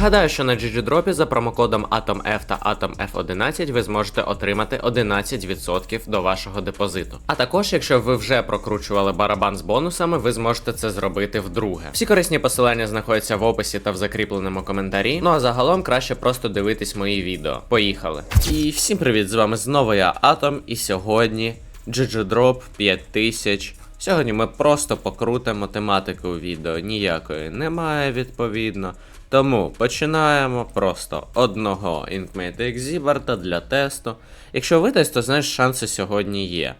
Нагадаю, що на GGDrop за промокодом AtomF та AtomF11 ви зможете отримати 11% до вашого депозиту. А також, якщо ви вже прокручували барабан з бонусами, ви зможете це зробити вдруге. Всі корисні посилання знаходяться в описі та в закріпленому коментарі. Ну а загалом краще просто дивитись мої відео. Поїхали! І всім привіт! З вами знову я Атом, і сьогодні GGDrop 5000. Сьогодні ми просто покрутимо тематику відео. Ніякої немає відповідно. Тому починаємо просто одного Inkmate Exhibert для тесту. Якщо видасть, то знаєш, шанси сьогодні є.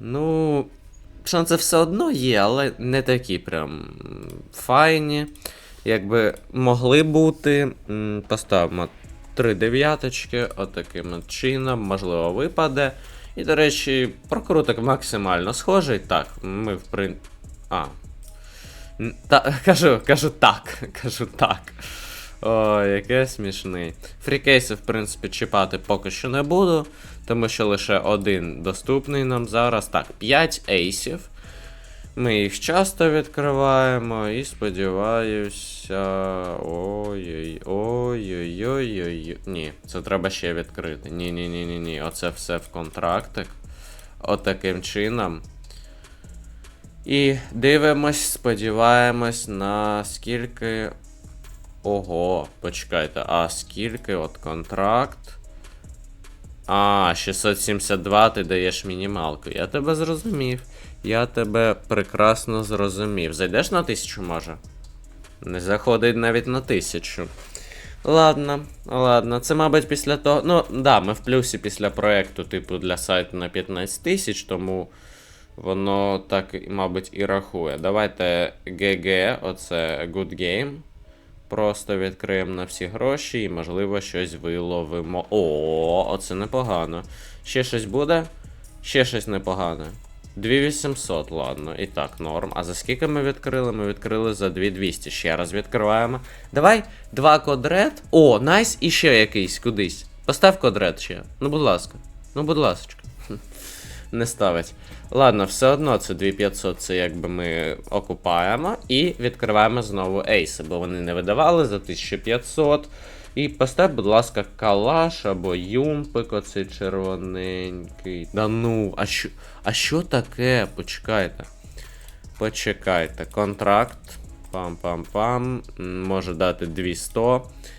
Ну, шанси все одно є, але не такі прям файні. Якби могли бути. Поставимо три дев'яточки, отаким от чином, можливо, випаде. І, до речі, прокруток максимально схожий. Так, ми в прин... А. Та, кажу, кажу так. Кажу так. О, яке смішний. Фрікейси, в принципі, чіпати поки що не буду, тому що лише один доступний нам зараз. Так, 5 ейсів. Ми їх часто відкриваємо і сподіваюся. Ой-ой, ой-ой-ой-ой. Ні, це треба ще відкрити. Ні-ні-ні-ні. ні Оце все в контрактик. Отаким чином. І дивимось, сподіваємось на скільки. Ого, почекайте, а скільки от контракт? А, 672 ти даєш мінімалку. Я тебе зрозумів. Я тебе прекрасно зрозумів. Зайдеш на тисячу, може? Не заходить навіть на тисячу. Ладно, ладно, це, мабуть, після того. Ну, да, ми в плюсі після проекту, типу, для сайту на 15 тисяч, тому воно так, мабуть, і рахує. Давайте GG, оце Good Game. Просто відкриємо на всі гроші і, можливо, щось виловимо. О, оце непогано. Ще щось буде? Ще щось непогане. 2800, ладно, і так, норм. А за скільки ми відкрили? Ми відкрили за 2200. Ще раз відкриваємо. Давай, два кодрет. О, найс, і ще якийсь кудись. Постав кодрет ще. Ну, будь ласка. Ну, будь ласка. Не ставить. Ладно, все одно це 2500, це якби ми окупаємо. І відкриваємо знову ейси, бо вони не видавали за 1500. І постав, будь ласка, калаш або юмпик, оцей червоненький. Да ну, а що, а що таке? Почекайте. Почекайте. Контракт. Пам-пам-пам. Може дати 200.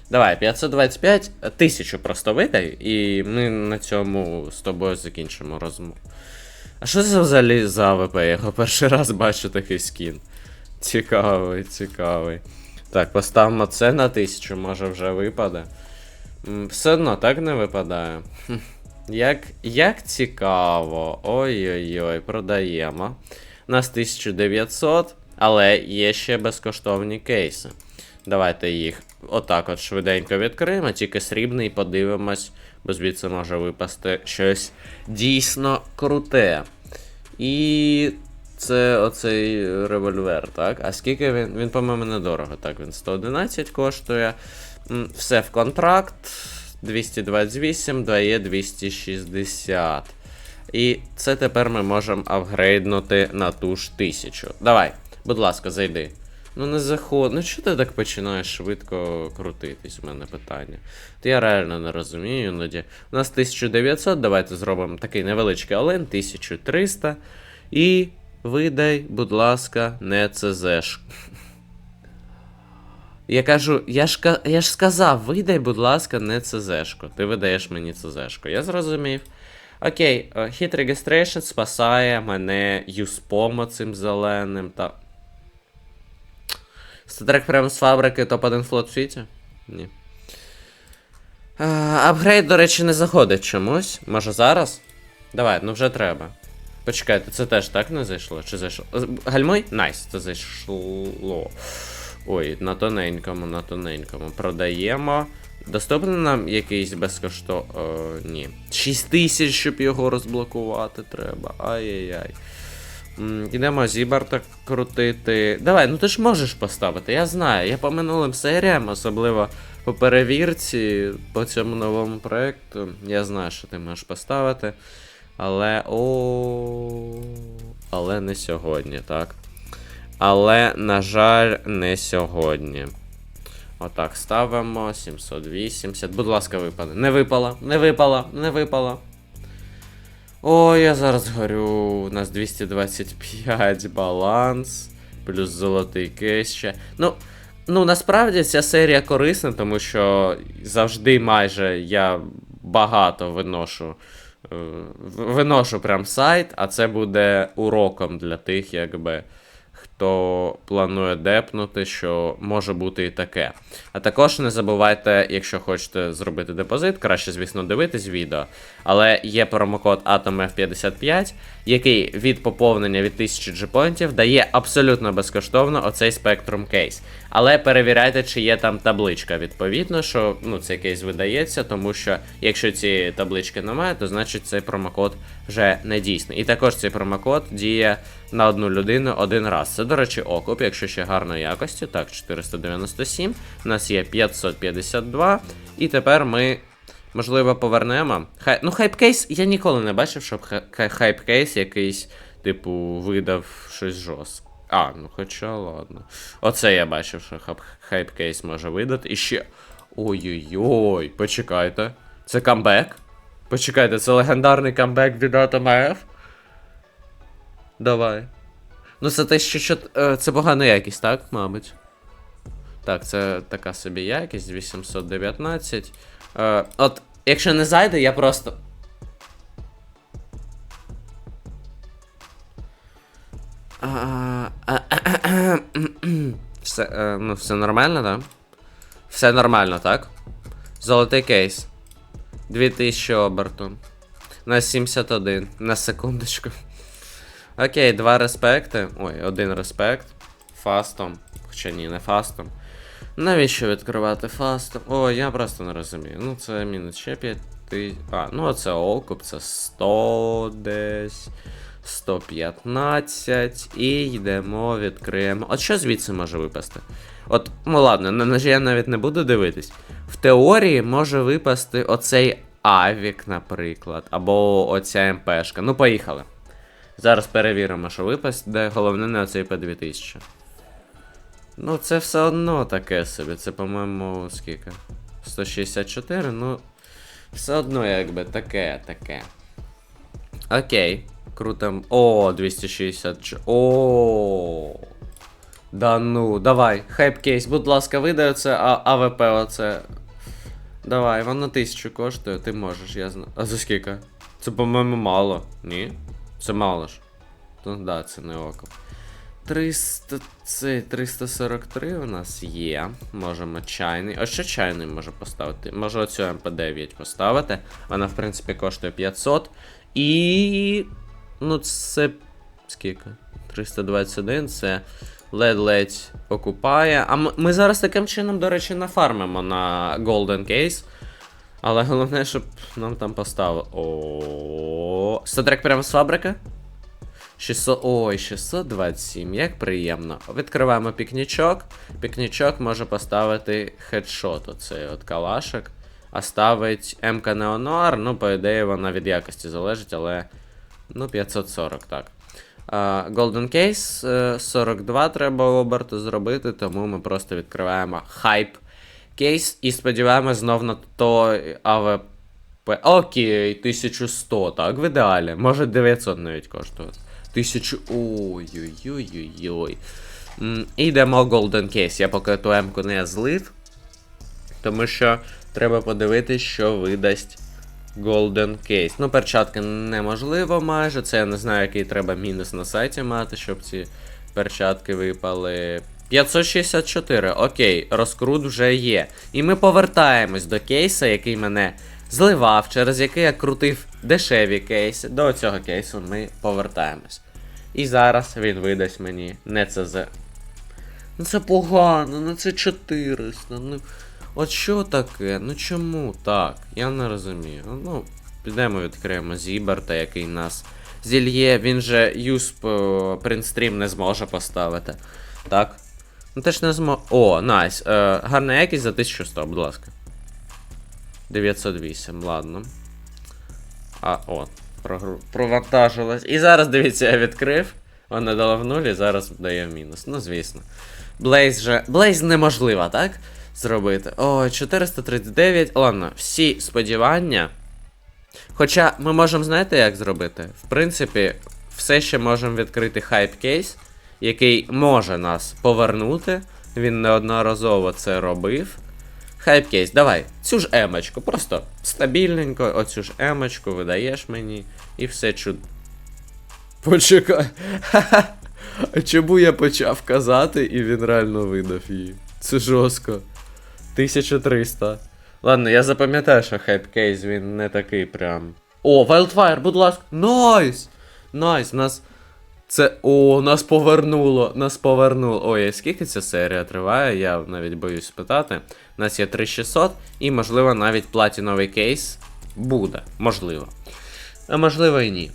Давай, 525, 1000 просто видай, і ми на цьому з тобою закінчимо розмову. А що це взагалі за АВП? Я його перший раз бачу такий скін. Цікавий, цікавий. Так, поставимо це на 1000, може вже випаде. Все одно так не випадає. Як, як цікаво. Ой-ой-ой, продаємо. У нас 1900, але є ще безкоштовні кейси. Давайте їх отак от швиденько відкриємо, тільки срібний подивимось, бо звідси може випасти щось дійсно круте. І це оцей револьвер, так? А скільки він? Він, по-моєму, недорого. Так, він 111 коштує. Все в контракт. 228 дає 260. І це тепер ми можемо апгрейднути на ту ж 1000. Давай, будь ласка, зайди. Ну не заход. Ну чого ти так починаєш швидко крутитись? У мене питання. То я реально не розумію іноді. У нас 1900, давайте зробимо такий невеличкий олен, 1300. І видай, будь ласка, не ЦЗш. Я кажу, я ж, я ж сказав, видай, будь ласка, не ЦЗшку. Ти видаєш мені ЦЗшку. Я зрозумів. Окей, е, Hit Registration спасає мене юспомо цим зеленим та. Статрек прямо з фабрики топ-1 флот в світі? Ні. Апгрейд, до речі, не заходить чомусь. Може зараз? Давай, ну вже треба. Почекайте, це теж так не зайшло? Чи зайшло? Гальмуй? Найс, це зайшло. Ой, на тоненькому, на тоненькому. Продаємо. Доступний нам якийсь безкоштов... О, ні. 6 тисяч, щоб його розблокувати треба. Ай-яй-яй. М, Ідемо Зібарта крутити. Давай, ну ти ж можеш поставити, я знаю. Я по минулим серіям, особливо по перевірці, по цьому новому проекту, я знаю, що ти можеш поставити. Але. О. Але не сьогодні, так? Але, на жаль, не сьогодні. Отак, ставимо. 780. Будь ласка, випаде. Не випало, не випало, не випало. О, я зараз горю. У нас 225 баланс. Плюс золотий кейс ще. Ну, ну насправді ця серія корисна, тому що завжди майже я багато виношу. е, Виношу прям сайт, а це буде уроком для тих, якби. Хто планує депнути, що може бути і таке. А також не забувайте, якщо хочете зробити депозит, краще, звісно, дивитись відео. Але є промокод AtomF55, який від поповнення від 1000 джепоінтів дає абсолютно безкоштовно оцей Spectrum кейс. Але перевіряйте, чи є там табличка. Відповідно, що ну, цей кейс видається, тому що якщо цієї таблички немає, то значить цей промокод вже не дійсний. І також цей промокод діє на одну людину один раз. Це, до речі, окуп, якщо ще гарної якості. Так, 497. У нас є 552. І тепер ми. Можливо, повернемо. Хай... Ну, хайпкейс, я ніколи не бачив, щоб хай- хай- хайпкейс якийсь, типу, видав щось жорстке. А, ну хоча ладно. Оце я бачив, що хайпкейс може видати. І ще. Ой-ой-ой, почекайте. Це камбек? Почекайте, це легендарний камбек від AtomF? Давай. Ну, це те, що, що е, це погана якість, так, мабуть. Так, це така собі якість, 819. Е, от, якщо не зайде, я просто. А, Все, е, ну, все нормально? Да? Все нормально, так? Золотий кейс. 2000 оберту. На 71. На секундочку. Окей, два респекти. Ой, один респект. Фастом. Хоча ні, не фастом. Навіщо відкривати фастом? О, я просто не розумію. Ну, це мінус ще 5 тисяч. А, ну оце окуп, це 100 десь. 115. І йдемо, відкриємо. От що звідси може випасти? От, ну ладно, на ножі я навіть не буду дивитись. В теорії може випасти оцей Авік, наприклад, або оця МПшка. Ну, поїхали. Зараз перевіримо, що випаде. Головне не оцей P2000. Ну, це все одно таке собі. Це, по-моєму, скільки? 164, ну. Все одно, якби таке, таке. Окей. Крутим. О, 260. О. Да ну, давай. Хайпкейс, будь ласка, видай оце а, АВП оце. Давай, воно тисячу коштує, ти можеш, я знаю. А за скільки? Це, по-моєму, мало. Ні? Це мало ж. Ну да, це не око. 300, це 343 у нас є. Можемо чайний. А що чайний може поставити? Може оцю МП9 поставити. Вона, в принципі, коштує 500. І. Ну, це. Скільки? 321, це ледь-ледь окупає. А ми зараз таким чином, до речі, нафармимо на Golden Case. Але головне, щоб нам там поставили. О, Статрек прямо з фабрики? 600, ой, 627, як приємно. Відкриваємо пікнічок. Пікнічок може поставити хедшот, оцей от калашик. А ставить МК Неонуар, ну, по ідеї, вона від якості залежить, але. Ну, 540, так. Golden Case е, 42 треба оберту зробити, тому ми просто відкриваємо хайп кейс і сподіваємось знов на той АВП. Окей, 1100, так, в ідеалі. Може 900 навіть коштувати. 1000. Ой-ой-ой-ой-ой. Йдемо Golden Case. Я поки ту М-ку не злив. Тому що треба подивитись, що видасть Golden Case. Ну, перчатки неможливо майже. Це я не знаю, який треба мінус на сайті мати, щоб ці перчатки випали. 564, окей, розкрут вже є. І ми повертаємось до кейса, який мене зливав, через який я крутив дешеві кейси. До цього кейсу ми повертаємось. І зараз він видасть мені не ЦЗ. Ну це погано, ну це 400. Ну, от що таке? Ну чому так? Я не розумію. Ну, підемо відкриємо Зіберта, який нас зільє. Він же юсп принстрім не зможе поставити. Так? Ну теж не змо. О, найс. Е, гарна якість за 1100, будь ласка. 908, ладно. А, о, провантажилась. І зараз, дивіться, я відкрив. Вона дала в нулі, зараз дає мінус. Ну, звісно. Блейз же. Блейз неможлива, так? Зробити. О, 439. Ладно, всі сподівання. Хоча ми можемо, знаєте, як зробити? В принципі, все ще можемо відкрити хайп кейс, який може нас повернути. Він неодноразово це робив. Хайп кейс, давай, цю ж емочку, просто стабільненько, оцю ж емочку видаєш мені, і все чуд. Почекай. Чому я почав казати, і він реально видав її? Це жорстко. 1300. Ладно, я запам'ятаю, що хайпкейс він не такий прям. О, Wildfire, будь ласка. Найс! Найс, нас. Це. О, нас повернуло, нас повернуло. Ой, а скільки ця серія триває? Я навіть боюсь спитати. У нас є 3600 і, можливо, навіть платіновий кейс буде. Можливо. А можливо і ні.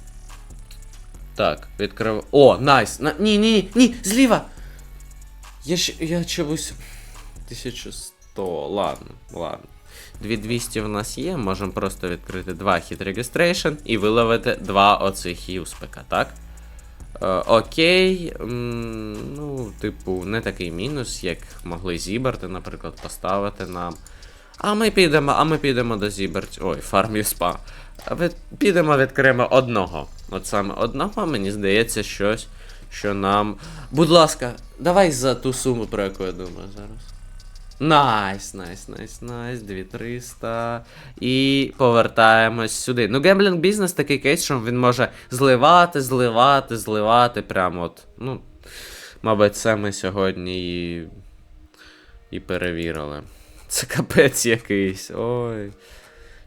Так, відкрив. О, найс! На... Ні, ні, ні, ні, зліва! Я ще. Я чогось. 1100, ладно, ладно. 2200 в нас є, можемо просто відкрити два hit registration і виловити два оцих юспека, так? Е, окей. м, ну, типу, не такий мінус, як могли зіберти, наприклад, поставити нам. А ми підемо, а ми підемо до Зіберт. Ой, фарм спа. А підемо відкриємо одного. От саме одного, мені здається, щось, що нам. Будь ласка, давай за ту суму, про яку я думаю зараз. Найс, найс, найс, найс, 2300. І повертаємось сюди. Ну, гемблінг бізнес такий кейс, що він може зливати, зливати, зливати. Прямо от. Ну, мабуть, це ми сьогодні і. і перевірили. Це капець якийсь. Ой.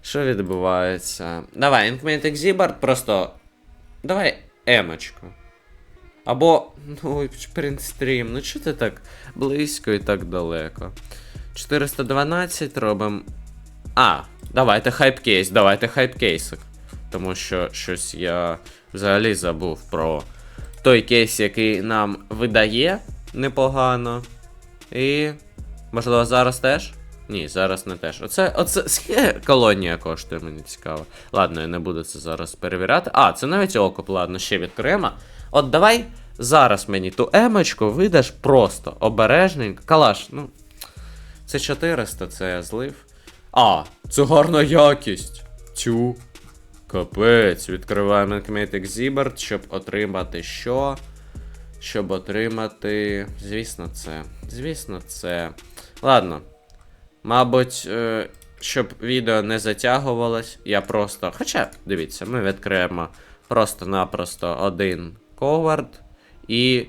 Що відбувається? Давай, Intimate Exhibit, просто. Давай емочку. Або. Ну, принстрім, ну чого ти так близько і так далеко? 412 робимо. А, давайте хайпкейс, давайте хайпкейсик. Тому що щось я взагалі забув про той кейс, який нам видає непогано. І. Можливо, зараз теж? Ні, зараз не теж. Оце, оце колонія коштує, мені цікаво. Ладно, я не буду це зараз перевіряти. А, це навіть окоп, ладно, ще відкриємо. От давай зараз мені ту емочку видаш просто обережненько. Калаш, ну. Це 400, це я злив. А, це гарна якість. Цю. Капець, відкриваємо Ultimate Exhibit, щоб отримати що? Щоб отримати. Звісно, це. Звісно, це. Ладно. Мабуть, е, щоб відео не затягувалось, я просто. Хоча, дивіться, ми відкриємо просто-напросто один ковард і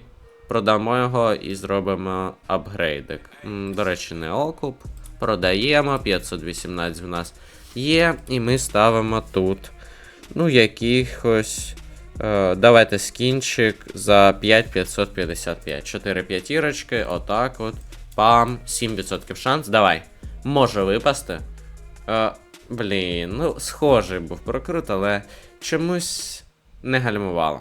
продамо його і зробимо апгрейдик. До речі, не окуп. Продаємо, 518 в нас є, і ми ставимо тут. Ну, якихось. Е, давайте скінчик за 5555. 4 п'ятірочки, отак от. Пам, 7% шанс. Давай. Може випасти. Е, блін, ну, схожий був прокрут, але чомусь не гальмувало.